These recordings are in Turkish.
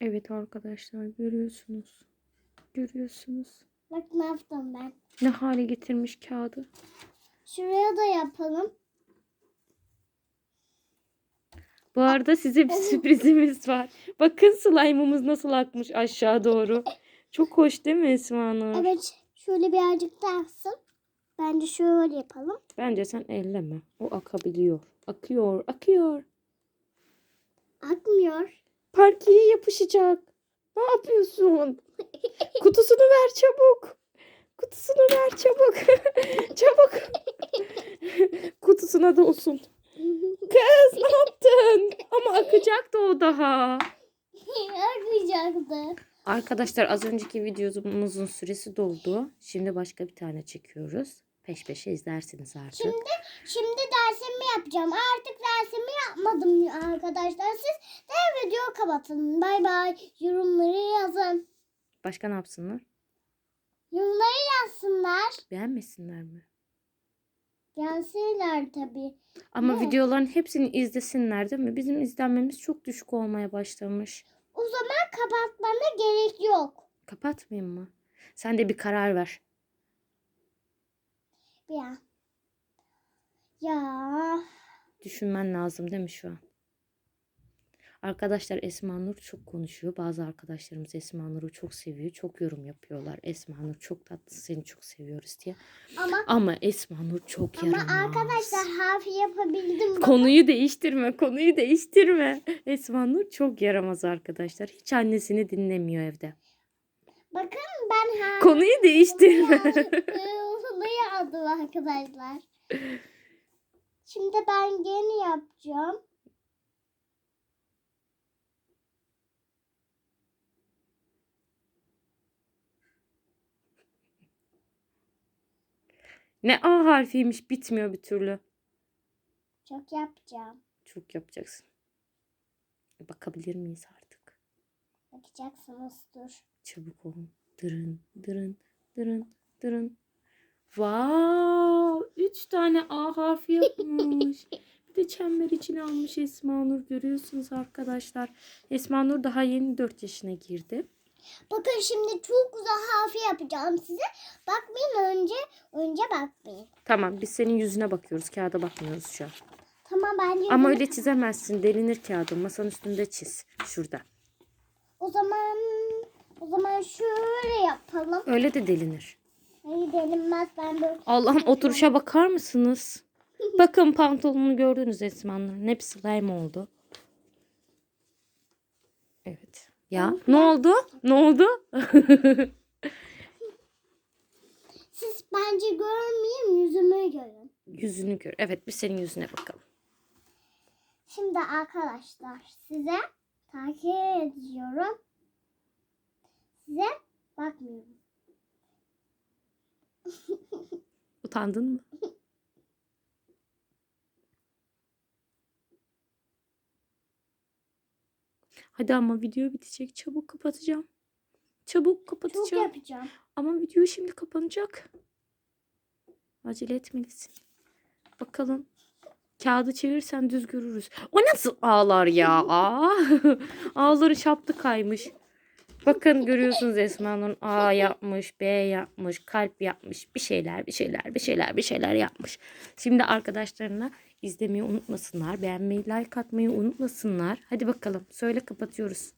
Evet arkadaşlar görüyorsunuz. Görüyorsunuz. Bak ne yaptım ben. Ne hale getirmiş kağıdı. Şuraya da yapalım. Bu arada size bir sürprizimiz var. Bakın slime'ımız nasıl akmış aşağı doğru. Çok hoş değil mi Esma Nur? Evet şöyle birazcık da aksın. Bence şöyle yapalım. Bence sen elleme. O akabiliyor. Akıyor, akıyor. Akmıyor. Parkeye yapışacak. Ne yapıyorsun? Kutusunu ver çabuk. Kutusunu ver çabuk. çabuk. Kutusuna da olsun. Kız ne yaptın? Ama akacaktı o daha. Akmayacaktı. Arkadaşlar az önceki videomuzun süresi doldu. Şimdi başka bir tane çekiyoruz. Peş peşe izlersiniz artık. Şimdi şimdi dersimi yapacağım. Artık dersimi yapmadım arkadaşlar. Siz de video kapatın. Bay bay. Yorumları yazın. Başka ne yapsınlar? Yorumları yazsınlar. Beğenmesinler mi? Gelsinler tabii. Ama Ne? videoların hepsini izlesinler değil mi? Bizim izlenmemiz çok düşük olmaya başlamış. O zaman kapatmana gerek yok. Kapatmayayım mı? Sen de bir karar ver. Ya. Ya. Düşünmen lazım değil mi şu an? Arkadaşlar Esma Nur çok konuşuyor. Bazı arkadaşlarımız Esma Nur'u çok seviyor. Çok yorum yapıyorlar. Esma Nur çok tatlı seni çok seviyoruz diye. Ama Ama Esma Nur çok ama yaramaz. arkadaşlar harfi yapabildim. Konuyu değiştirme, konuyu değiştirme. Esma Nur çok yaramaz arkadaşlar. Hiç annesini dinlemiyor evde. Bakın ben harfi Konuyu değiştirme. Arkadaşlar. Şimdi ben gene yapacağım. ne A harfiymiş bitmiyor bir türlü. Çok yapacağım. Çok yapacaksın. Bakabilir miyiz artık? Bakacaksınız dur. Çabuk olun. Dırın, dırın, dırın, dırın. Wow! Üç tane A harfi yapmış. bir de çember içine almış Esma Nur. Görüyorsunuz arkadaşlar. Esma Nur daha yeni 4 yaşına girdi. Bakın şimdi çok güzel harfi yapacağım size. Bakmayın önce. Önce bakmayın. Tamam biz senin yüzüne bakıyoruz. Kağıda bakmıyoruz şu an. Tamam bence. Ama öyle çizemezsin. Delinir kağıdın. Masanın üstünde çiz. Şurada. O zaman o zaman şöyle yapalım. Öyle de delinir. Hayır delinmez ben böyle. Allah'ım oturuşa bakar mısınız? Bakın pantolonunu gördünüz Esma Nur'un. Hep slime oldu. Evet. Ya ne oldu? Ne oldu? Siz bence görmeyin yüzümü görün. Yüzünü gör. Evet bir senin yüzüne bakalım. Şimdi arkadaşlar size takip ediyorum. Size bakmıyorum. Utandın mı? Hadi ama video bitecek. Çabuk kapatacağım. Çabuk kapatacağım. yapacağım. Ama video şimdi kapanacak. Acele etmelisin. Bakalım. Kağıdı çevirsen düz görürüz. O nasıl ağlar ya? Ağları şaptı kaymış. Bakın görüyorsunuz Esma Nur'un A yapmış, B yapmış, kalp yapmış. Bir şeyler, bir şeyler, bir şeyler, bir şeyler yapmış. Şimdi arkadaşlarına izlemeyi unutmasınlar. Beğenmeyi, like atmayı unutmasınlar. Hadi bakalım. Söyle kapatıyoruz.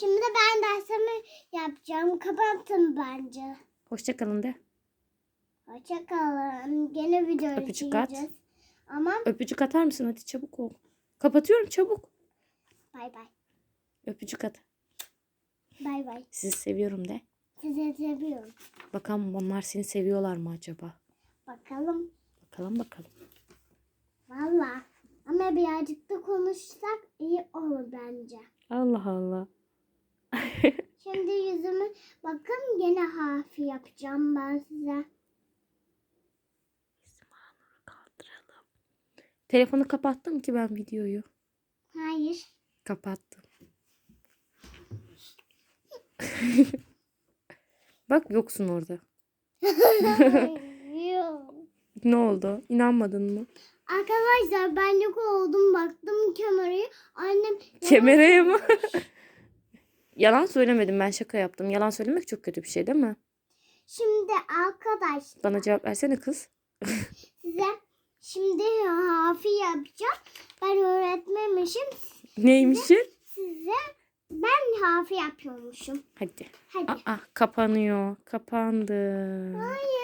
Şimdi de ben dersimi yapacağım. Kapatın bence. Hoşçakalın de. Hoşçakalın. Gene video Öpücük at. Ama Öpücük atar mısın? Hadi çabuk ol. Kapatıyorum çabuk. bay bay. Öpücük at. Bay bay. Sizi seviyorum de. Sizi seviyorum. Bakalım onlar seni seviyorlar mı acaba? Bakalım. Bakalım bakalım. Valla. Ama birazcık da konuşsak iyi olur bence. Allah Allah. Şimdi yüzümü bakın gene harfi yapacağım ben size. Kaldıralım. Telefonu kapattım ki ben videoyu. Hayır. Kapattım. Bak yoksun orada. Ne oldu? İnanmadın mı? Arkadaşlar ben yok oldum baktım kamerayı. Annem Kemereye mi? Yalan söylemedim ben şaka yaptım. Yalan söylemek çok kötü bir şey değil mi? Şimdi arkadaşlar Bana cevap versene kız. size şimdi harfi yapacağım. Ben öğretmemişim. Neymişin? Size ben harfi yapıyormuşum. Hadi. Hadi. Aa kapanıyor. Kapandı. Hayır.